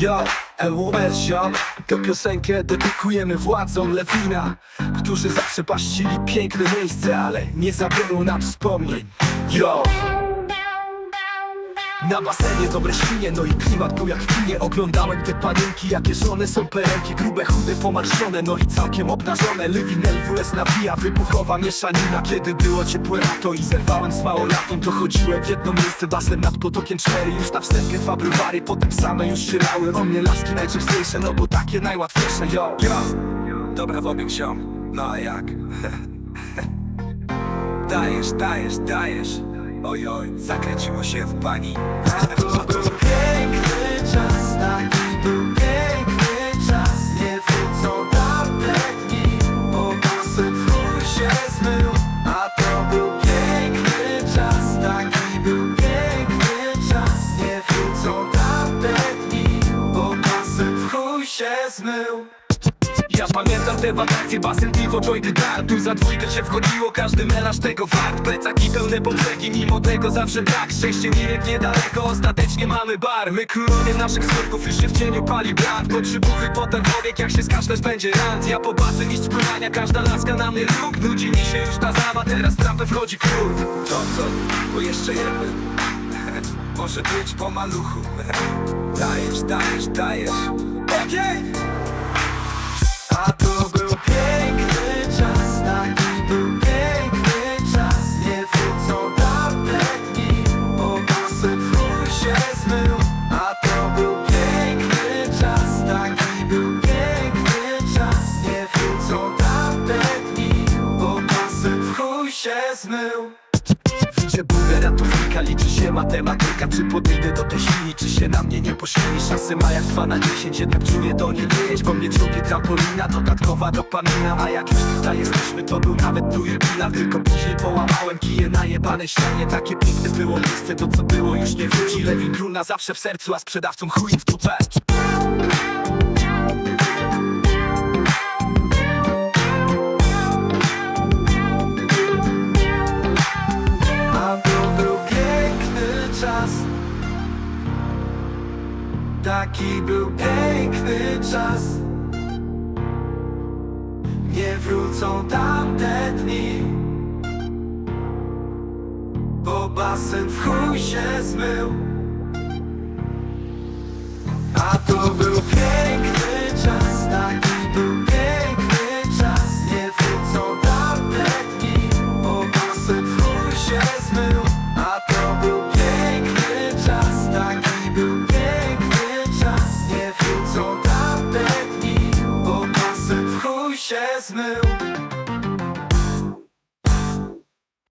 Yo, LWS, yo Tę piosenkę dedykujemy władzom Lewina Którzy zaprzepaścili piękne miejsce Ale nie zabiorą nam wspomnień. Yo na basenie dobre świnie, no i klimat był jak w kinie. Oglądałem te panienki, jakie żone są perełki Grube, chude, pomarszczone, no i całkiem obnażone. Lewin LWS nawija, wybuchowa mieszanina. Kiedy było ciepłe lato i zerwałem z małolatą Dochodziłem w jedno miejsce, basen nad potokiem cztery. Już na wstępie fabrowary, potem same już szyrały O mnie laski najczęstsze, no bo takie najłatwiejsze, yo, yo! Dobra w obieg ziom, no a jak? Dajesz, dajesz, dajesz Oj, oj, zakręciło się w pani. To był piękny czas, taki był piękny czas. Nie wrócą tamte dni, się zmył. A to był piękny czas, taki był piękny czas. Nie wrócą tamte dni, się zmył Ja pamiętam te wakacje, basen, piwo, jointy, dar Tu za dwójkę się wchodziło, każdy melarz tego wart Plecaki pełne poprzegi, mimo tego zawsze brak Szczęście nie niedaleko, ostatecznie mamy bar. My królowie naszych słodków już się w cieniu pali brat. Po trzy buchy, potem powiek, jak się skaszlesz będzie rant. Ja po basen iść pływania, każda laska na mnie róg. Nudzi mi się już ta zabawa, teraz trampę wchodzi król. To co? Bo jeszcze jemy. Może być po maluchu. Dajesz, dajesz, dajesz. Okej! A się zmył. Widzę bułę ratownika, liczy się matematyka. Czy podejdę do tej świni, czy się na mnie nie pośmieli Szansy ma jak 2 na 10, jednak czuję do niej nie jedź Bo mnie drugie trampolina, dodatkowa dopamina. A jak już tutaj jesteśmy, to był nawet tu jebina Tylko później połamałem kije na jebanej ścianie. Takie piękne było miejsce, to co było już nie wróci. Lewin król na zawsze w sercu, a sprzedawcom chuj w dupę Taki był piękny czas. Nie wrócą tamte dni. Bo basen w chuj się zmył się zmył